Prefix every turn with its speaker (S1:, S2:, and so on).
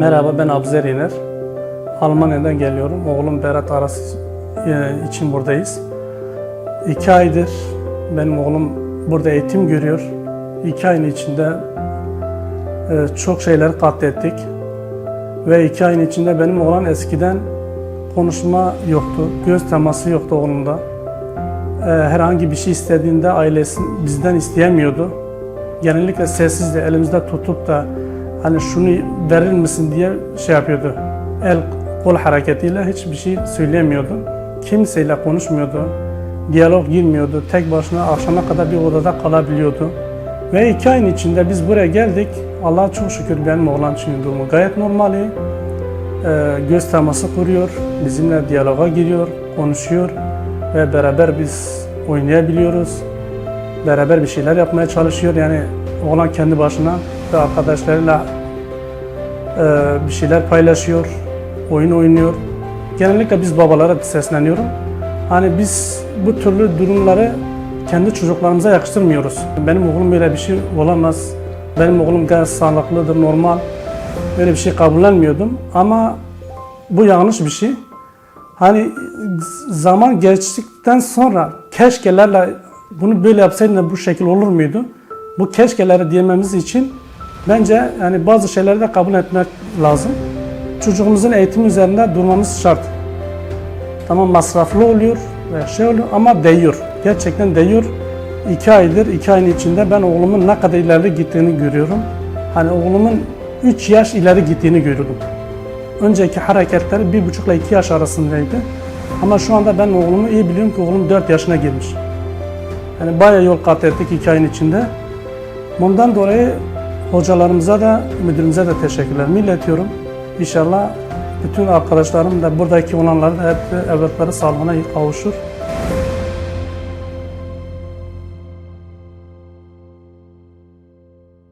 S1: Merhaba ben Abzer İner. Almanya'dan geliyorum. Oğlum Berat Aras e, için buradayız. İki aydır benim oğlum burada eğitim görüyor. İki ayın içinde e, çok şeyler katlettik. Ve iki ayın içinde benim oğlan eskiden konuşma yoktu. Göz teması yoktu oğlumda. E, herhangi bir şey istediğinde ailesi bizden isteyemiyordu. Genellikle sessizdi. Elimizde tutup da hani şunu verir misin diye şey yapıyordu. El kol hareketiyle hiçbir şey söylemiyordu. Kimseyle konuşmuyordu. Diyalog girmiyordu. Tek başına akşama kadar bir odada kalabiliyordu. Ve iki ayın içinde biz buraya geldik. Allah'a çok şükür benim oğlan için durumu gayet normali. Ee, göz teması kuruyor. Bizimle diyaloga giriyor, konuşuyor. Ve beraber biz oynayabiliyoruz. Beraber bir şeyler yapmaya çalışıyor. Yani oğlan kendi başına ve arkadaşlarıyla e, bir şeyler paylaşıyor, oyun oynuyor. Genellikle biz babalara sesleniyorum. Hani biz bu türlü durumları kendi çocuklarımıza yakıştırmıyoruz. Benim oğlum böyle bir şey olamaz. Benim oğlum gayet sağlıklıdır, normal. Böyle bir şey kabullenmiyordum. Ama bu yanlış bir şey. Hani zaman geçtikten sonra keşkelerle bunu böyle yapsaydın da bu şekil olur muydu? Bu keşkeleri diyememiz için bence yani bazı şeyleri de kabul etmek lazım. Çocuğumuzun eğitim üzerinde durmamız şart. Tamam masraflı oluyor ve şey oluyor ama değiyor. Gerçekten değiyor. İki aydır, iki ayın içinde ben oğlumun ne kadar ileri gittiğini görüyorum. Hani oğlumun 3 yaş ileri gittiğini görüyorum. Önceki hareketleri bir buçukla iki yaş arasındaydı. Ama şu anda ben oğlumu iyi biliyorum ki oğlum 4 yaşına girmiş. Yani bayağı yol kat ettik iki ayın içinde. Bundan dolayı hocalarımıza da müdürümüze de teşekkürlerimi iletiyorum. İnşallah bütün arkadaşlarım da buradaki olanların hep evlatları sağlığına kavuşur.